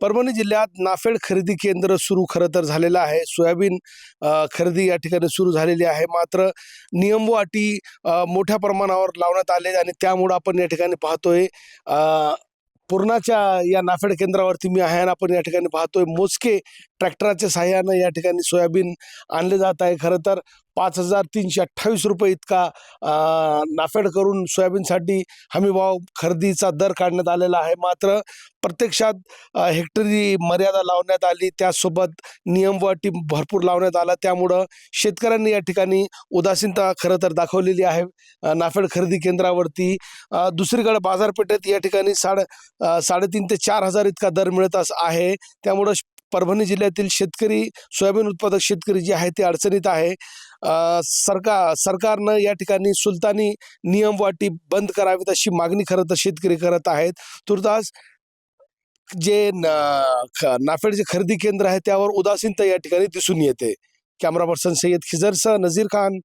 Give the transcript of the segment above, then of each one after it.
परभणी जिल्ह्यात नाफेड खरेदी केंद्र सुरू खरं तर झालेलं आहे. सोयाबीन खरेदी या ठिकाणी सुरू झालेली आहे. मात्र नियम व अटी मोठ्या प्रमाणावर लावण्यात आले आणि त्यामुळं आपण या ठिकाणी पाहतोय पूर्णाच्या या नाफेड केंद्रावरती मी आहे आणि आपण या ठिकाणी पाहतोय मोजके ट्रॅक्टराच्या सहाय्यानं या ठिकाणी सोयाबीन आणले जात आहे. खरं तर पाच हजार तीनशे अठ्ठावीस रुपये इतका नाफेड करून सोयाबीनसाठी हमीभाव खरेदीचा दर काढण्यात आलेला आहे. मात्र प्रत्यक्षात हेक्टरी मर्यादा लावण्यात आली. त्यासोबत नियम व अटी भरपूर लावण्यात आला. त्यामुळं शेतकऱ्यांनी या ठिकाणी उदासीनता खरं तर दाखवलेली आहे. नाफेड खरेदी केंद्रावरती दुसरीकडे बाजारपेठेत या ठिकाणी साडे साडेतीन ते चार हजार इतका दर मिळत आहे. त्यामुळं परभणी जिल्ह्यातील शेतकरी सोयाबीन उत्पादक शेतकरी जे आहे ते अडचणीत आहे. सरकार सरकारनं या ठिकाणी सुलतानी नियम बंद करावीत अशी मागणी खरं तर शेतकरी करत आहेत. तुर्तास जे नाफेडचे खरेदी केंद्र आहे त्यावर उदासीनता या ठिकाणी दिसून येते. Camera person Sayyad खिजरसह Nazir Khan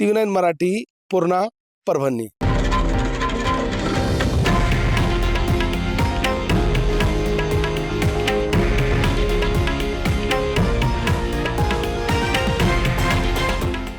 T V nine Marathi Purna Parbhani.